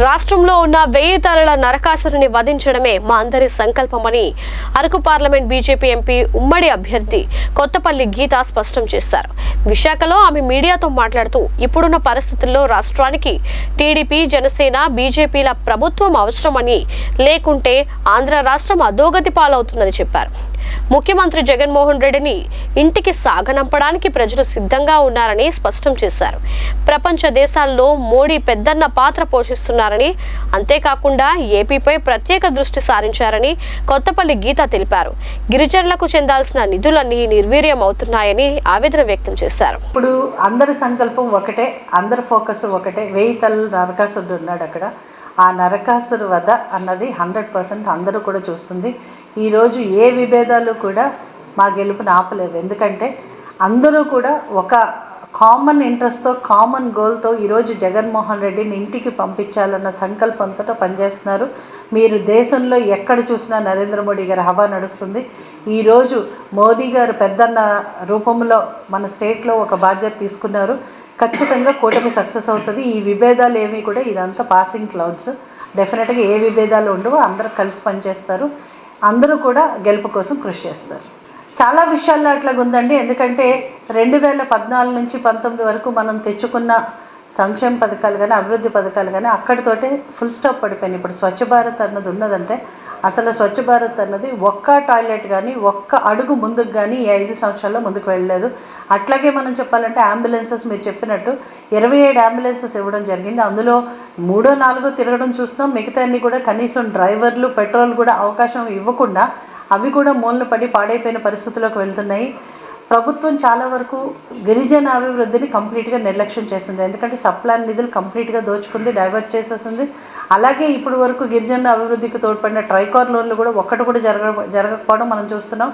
రాష్ట్రంలో ఉన్న వెయ్యి తరల నరకాసురుని వధించడమే మా అందరి సంకల్పమని అరకు పార్లమెంట్ బీజేపీ ఎంపీ ఉమ్మడి అభ్యర్థి కొత్తపల్లి గీత స్పష్టం చేశారు. విశాఖలో ఆమె మీడియాతో మాట్లాడుతూ ఇప్పుడున్న పరిస్థితుల్లో రాష్ట్రానికి టీడీపీ జనసేన బీజేపీల ప్రభుత్వం అవసరమని లేకుంటే ఆంధ్ర రాష్ట్రం అధోగతి పాలవుతుందని చెప్పారు. ముఖ్యమంత్రి జగన్మోహన్ రెడ్డిని ఇంటికి సాగనంపడానికి ప్రజలు సిద్ధంగా ఉన్నారని స్పష్టం చేశారు. ప్రపంచ దేశాల్లో మోడీ పెద్దన్న పాత్ర పోషిస్తున్నారని అంతేకాకుండా ఏపీపై ప్రత్యేక దృష్టి సారించారని కొత్తపల్లి గీత తెలిపారు. గిరిజనులకు చెందాల్సిన నిధులన్నీ నిర్వీర్యం అవుతున్నాయని ఆవేదన వ్యక్తం చేశారు. ఇప్పుడు అందరి సంకల్పం ఒకటే అందరి ఫోకస్ ఒకటే. వెయ్యి తల నరకాసురుడు ఉన్నాడు అక్కడ. ఆ నరకాసురు వధ అన్నది హండ్రెడ్ పర్సెంట్ అందరూ కూడా చూస్తుంది. ఈరోజు ఏ విభేదాలు కూడా మా గెలుపుని ఆపలేవు. ఎందుకంటే అందరూ కూడా ఒక కామన్ ఇంట్రెస్ట్తో కామన్ గోల్తో ఈరోజు జగన్మోహన్ రెడ్డిని ఇంటికి పంపించాలన్న సంకల్పంతో పనిచేస్తున్నారు. మీరు దేశంలో ఎక్కడ చూసినా నరేంద్ర మోడీ గారి హవా నడుస్తుంది. ఈరోజు మోదీ గారు పెద్దన్న రూపంలో మన స్టేట్లో ఒక బాధ్యత తీసుకున్నారు. ఖచ్చితంగా కూటమి సక్సెస్ అవుతుంది. ఈ విభేదాలు ఏమీ కూడా ఇదంతా పాసింగ్ క్లౌడ్స్ డెఫినెట్గా ఏ విభేదాలు ఉండవు అందరూ కలిసి పనిచేస్తారు. అందరూ కూడా గెలుపు కోసం కృషి చేస్తారు. చాలా విషయాల్లో అట్లాగా ఉందండి. ఎందుకంటే రెండు వేల పద్నాలుగు నుంచి పంతొమ్మిది వరకు మనం తెచ్చుకున్న సంక్షేమ పథకాలు కానీ అభివృద్ధి పథకాలు కానీ అక్కడితోటే ఫుల్ స్టాప్ పడిపోయింది ఇప్పుడు స్వచ్ఛ భారత్ అన్నది ఉన్నదంటే అసలు స్వచ్ఛ భారత్ అన్నది ఒక్క టాయిలెట్ కానీ ఒక్క అడుగు ముందుకు కానీ ఈ ఐదు సంవత్సరాల్లో ముందుకు వెళ్ళలేదు. అట్లాగే మనం చెప్పాలంటే అంబులెన్సెస్ మీరు చెప్పినట్టు ఇరవై ఏడు అంబులెన్సెస్ ఇవ్వడం జరిగింది. అందులో మూడో నాలుగో తిరగడం చూస్తున్నాం. మిగతా అన్ని కూడా కనీసం డ్రైవర్లు పెట్రోల్ కూడా అవకాశం ఇవ్వకుండా అవి కూడా మూలన పడి పాడైపోయిన పరిస్థితుల్లోకి వెళ్తున్నాయి. ప్రభుత్వం చాలా వరకు గిరిజన అభివృద్ధిని కంప్లీట్గా నిర్లక్ష్యం చేసింది. ఎందుకంటే సప్లాన్ నిధులు కంప్లీట్గా దోచుకుంది డైవర్ట్ చేసేసింది. అలాగే ఇప్పుడు వరకు గిరిజన అభివృద్ధికి తోడ్పడిన ట్రైకార్ లోన్లు కూడా ఒక్కటి కూడా జరగ జరగకపోవడం మనం చూస్తున్నాం.